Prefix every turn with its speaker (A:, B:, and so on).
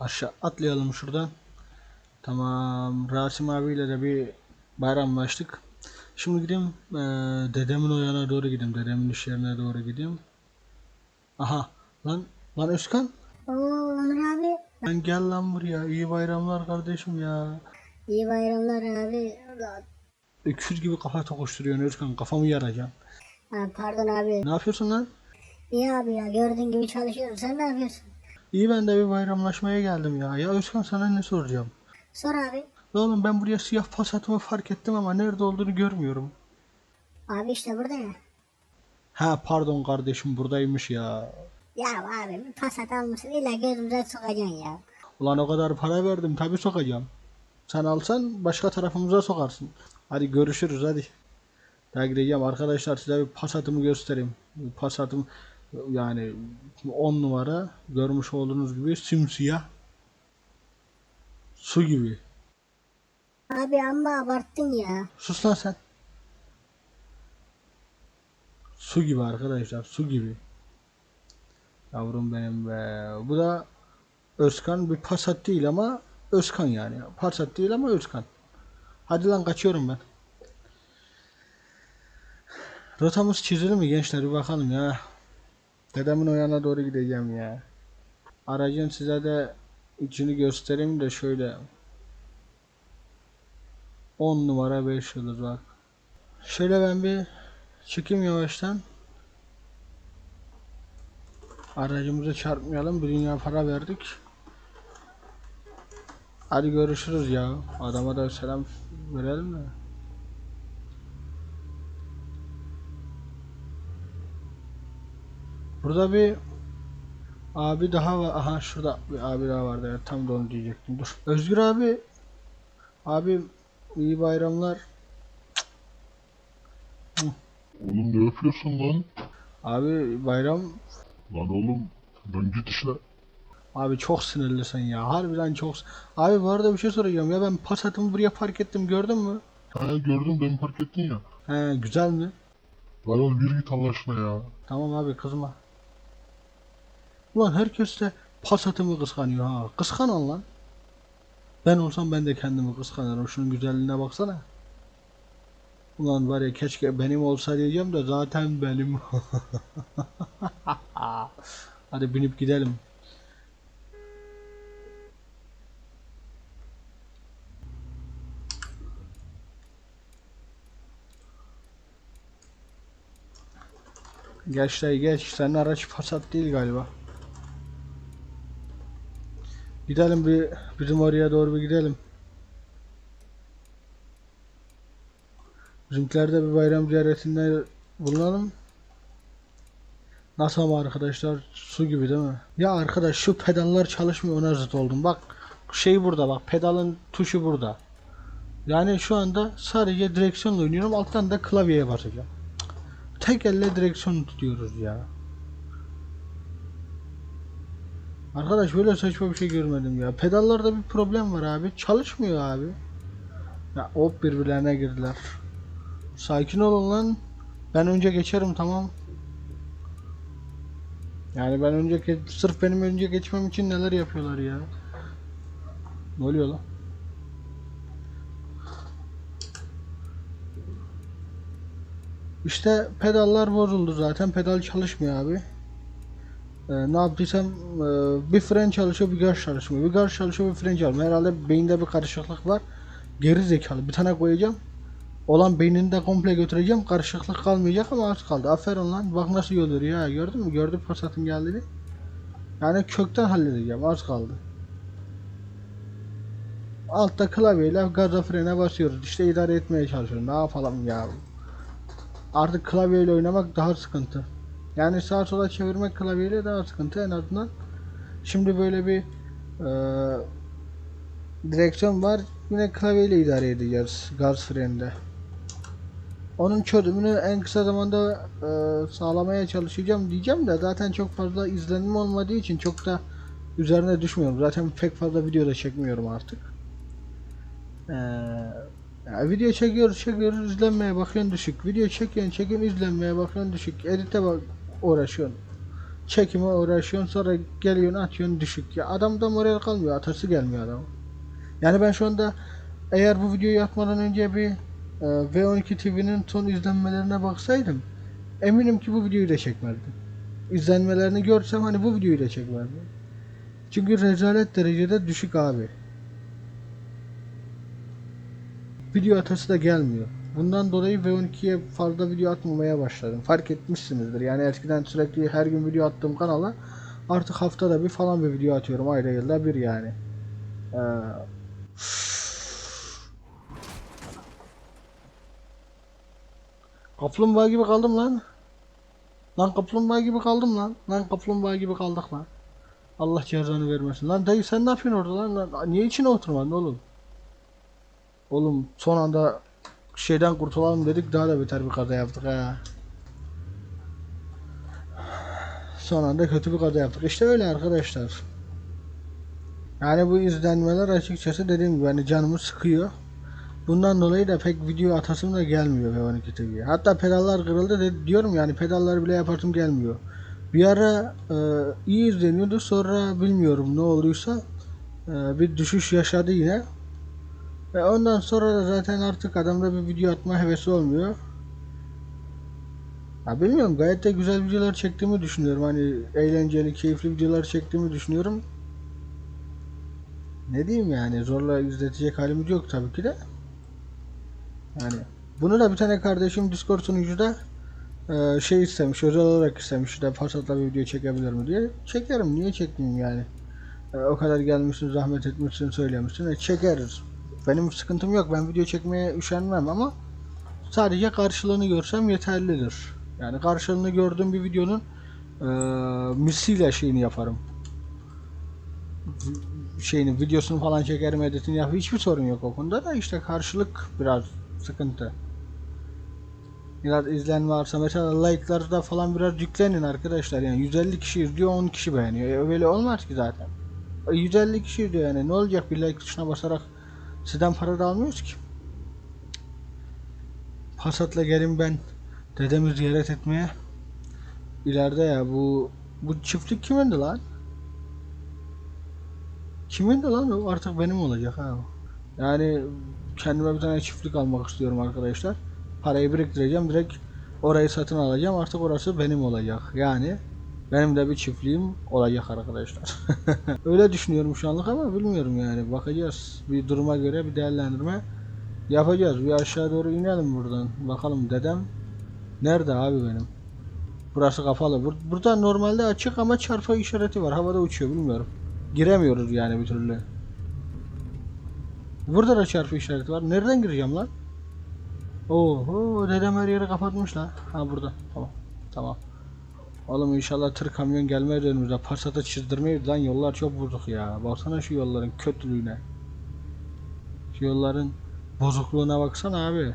A: Aşağı atlayalım şuradan. Tamam. Rasim abiyle de bir bayramlaştık. Şimdi gideyim eee, dedemin o yana doğru gideyim. Dedemin iş yerine doğru gideyim. Aha. Lan lan Özkan.
B: Oo abi.
A: Lan gel lan buraya. İyi bayramlar kardeşim ya.
B: İyi bayramlar abi.
A: Öküz gibi kafa tokuşturuyorsun Özkan. Kafamı yaracaksın.
B: Ha, pardon abi.
A: Ne yapıyorsun lan?
B: İyi abi ya gördüğün gibi çalışıyorum. Sen ne yapıyorsun?
A: İyi ben de bir bayramlaşmaya geldim ya. Ya Özkan sana ne soracağım?
B: Sor abi.
A: Ya Oğlum ben buraya siyah pasatımı fark ettim ama nerede olduğunu görmüyorum.
B: Abi işte burada ya.
A: Ha pardon kardeşim buradaymış ya.
B: Ya abi bir pasat almışsın illa gözümüze sokacaksın ya.
A: Ulan o kadar para verdim tabi sokacağım. Sen alsan başka tarafımıza sokarsın. Hadi görüşürüz hadi. Ben gideceğim arkadaşlar size bir pasatımı göstereyim. Pasatım yani 10 numara görmüş olduğunuz gibi simsiyah. Su gibi.
B: Abi amma abarttın ya.
A: Sus lan sen. Su gibi arkadaşlar, su gibi. Yavrum benim be. Bu da Özkan bir Passat değil ama Özkan yani. Passat değil ama Özkan. Hadi lan kaçıyorum ben. Rotamız çizili mi gençler bir bakalım ya. Dedemin o yana doğru gideceğim ya. Aracın size de içini göstereyim de şöyle 10 numara 5 yıldız bak. Şöyle ben bir çıkayım yavaştan. Aracımıza çarpmayalım. Bir dünya para verdik. Hadi görüşürüz ya. Adama da selam verelim de. Burada bir abi daha var. Aha şurada bir abi daha vardı. ya. Tam da onu diyecektim. Dur. Özgür abi. Abi iyi bayramlar.
C: Oğlum ne yapıyorsun lan?
A: Abi bayram
C: Lan oğlum lan git işine.
A: abi çok sinirlisin ya. Harbiden çok. Abi bu arada bir şey soracağım ya ben Passat'ımı buraya park ettim gördün mü?
C: Ha gördüm beni park ettin ya.
A: He güzel mi?
C: Lan oğlum yürü git Allah aşkına ya.
A: Tamam abi kızma. Ulan herkes de Passat'ımı kıskanıyor ha. Kıskanan lan. Ben olsam ben de kendimi kıskanırım. Şunun güzelliğine baksana. Ulan var ya keşke benim olsa diyeceğim de zaten benim. Hadi binip gidelim. Geç dayı geç. Senin araç Passat değil galiba. Gidelim bir bizim oraya doğru bir gidelim. Bizimkilerde bir bayram ziyaretinde bulunalım. Nasıl ama arkadaşlar su gibi değil mi? Ya arkadaş şu pedallar çalışmıyor ona zıt oldum. Bak şey burada bak pedalın tuşu burada. Yani şu anda sadece direksiyonla oynuyorum alttan da klavyeye basacağım. Tek elle direksiyon tutuyoruz ya. Arkadaş böyle saçma bir şey görmedim ya. Pedallarda bir problem var abi. Çalışmıyor abi. Ya hop birbirlerine girdiler. Sakin olun lan. Ben önce geçerim tamam. Yani ben önce sırf benim önce geçmem için neler yapıyorlar ya. Ne oluyor lan? İşte pedallar bozuldu zaten. Pedal çalışmıyor abi. Ee, ne yaptıysam e, bir fren çalışıyor bir gaz çalışmıyor. Bir gaz çalışıyor bir fren çalışmıyor. Herhalde beyinde bir karışıklık var. Geri zekalı. Bir tane koyacağım. Olan beynini de komple götüreceğim. Karışıklık kalmayacak ama az kaldı. Aferin lan. Bak nasıl yol yürüyor ya. Gördün mü? Gördün Passat'ın geldiğini. Yani kökten halledeceğim. Az kaldı. Altta klavyeyle gaza frene basıyoruz. İşte idare etmeye çalışıyoruz. Ne yapalım ya? Artık klavyeyle oynamak daha sıkıntı. Yani sağa sola çevirmek klavyeyle daha sıkıntı en azından. Şimdi böyle bir eee, direksiyon var. Yine klavyeyle idare edeceğiz gaz freninde. Onun çözümünü en kısa zamanda eee, sağlamaya çalışacağım diyeceğim de zaten çok fazla izlenim olmadığı için çok da üzerine düşmüyorum. Zaten pek fazla video da çekmiyorum artık. Eee ya video çekiyoruz çekiyoruz izlenmeye bakıyorsun düşük. Video çekiyorsun çekiyorsun izlenmeye bakıyorsun düşük. Edite bak uğraşıyorsun. Çekime uğraşıyorsun sonra geliyorsun atıyorsun düşük. Ya adamda moral kalmıyor. Atası gelmiyor adam. Yani ben şu anda eğer bu videoyu atmadan önce bir e, V12 TV'nin son izlenmelerine baksaydım eminim ki bu videoyu da çekmezdim. İzlenmelerini görsem hani bu videoyu da çekmezdim. Çünkü rezalet derecede düşük abi. Video atası da gelmiyor. Bundan dolayı V12'ye fazla video atmamaya başladım. Fark etmişsinizdir. Yani eskiden sürekli her gün video attığım kanala artık haftada bir falan bir video atıyorum. Ayda yılda bir yani. Ee, Kaplumbağa gibi kaldım lan. Lan kaplumbağa gibi kaldım lan. Lan kaplumbağa gibi kaldık lan. Allah cezanı vermesin. Lan dayı sen ne yapıyorsun orada lan? lan niye içine oturmadın oğlum? Oğlum son anda şeyden kurtulalım dedik daha da beter bir kaza yaptık ha. Son anda kötü bir kaza yaptık. İşte öyle arkadaşlar. Yani bu izlenmeler açıkçası dediğim gibi hani canımı sıkıyor. Bundan dolayı da pek video atasım da gelmiyor V12 TV'ye. Hatta pedallar kırıldı de diyorum yani pedallar bile yaparsım gelmiyor. Bir ara e, iyi izleniyordu sonra bilmiyorum ne olduysa e, bir düşüş yaşadı yine. Ve ondan sonra da zaten artık adamda bir video atma hevesi olmuyor. Ya bilmiyorum gayet de güzel videolar çektiğimi düşünüyorum. Hani eğlenceli, keyifli videolar çektiğimi düşünüyorum. Ne diyeyim yani zorla izletecek halimiz yok tabii ki de. Yani bunu da bir tane kardeşim Discord sunucuda e, şey istemiş, özel olarak istemiş de Passat'la bir video çekebilir mi diye. Çekerim, niye çekmeyeyim yani. E, o kadar gelmişsin, zahmet etmişsin, söylemişsin. E, çekeriz. Benim sıkıntım yok, ben video çekmeye üşenmem ama sadece karşılığını görsem yeterlidir. Yani karşılığını gördüğüm bir videonun e, misliyle şeyini yaparım. Şeyini, videosunu falan çekerim, editini yaparım. Hiçbir sorun yok o konuda da işte karşılık biraz sıkıntı. Biraz izlenme varsa mesela like'larda falan biraz yüklenin arkadaşlar yani 150 kişi izliyor 10 kişi beğeniyor. E, Öyle olmaz ki zaten. E, 150 kişi izliyor yani ne olacak bir like tuşuna basarak sizden para da almıyoruz ki. Passat'la gelin ben dedemi ziyaret etmeye. İleride ya bu bu çiftlik kimindi lan? Kimindi lan o artık benim olacak ha. Yani kendime bir tane çiftlik almak istiyorum arkadaşlar. Parayı biriktireceğim direkt orayı satın alacağım artık orası benim olacak. Yani benim de bir çiftliğim olacak arkadaşlar. Öyle düşünüyorum şu anlık ama bilmiyorum yani bakacağız. Bir duruma göre bir değerlendirme yapacağız. Bir aşağı doğru inelim buradan. Bakalım dedem nerede abi benim? Burası kapalı. Bur- burada normalde açık ama çarpı işareti var. Havada uçuyor bilmiyorum. Giremiyoruz yani bir türlü. Burada da çarpı işareti var. Nereden gireceğim lan? Oho dedem her yeri kapatmış la. Ha burada. Tamam. Tamam. Oğlum inşallah tır kamyon gelmez önümüze. Passat'a çizdirmeyiz lan yollar çok bozuk ya. Baksana şu yolların kötülüğüne. Şu yolların bozukluğuna baksana abi.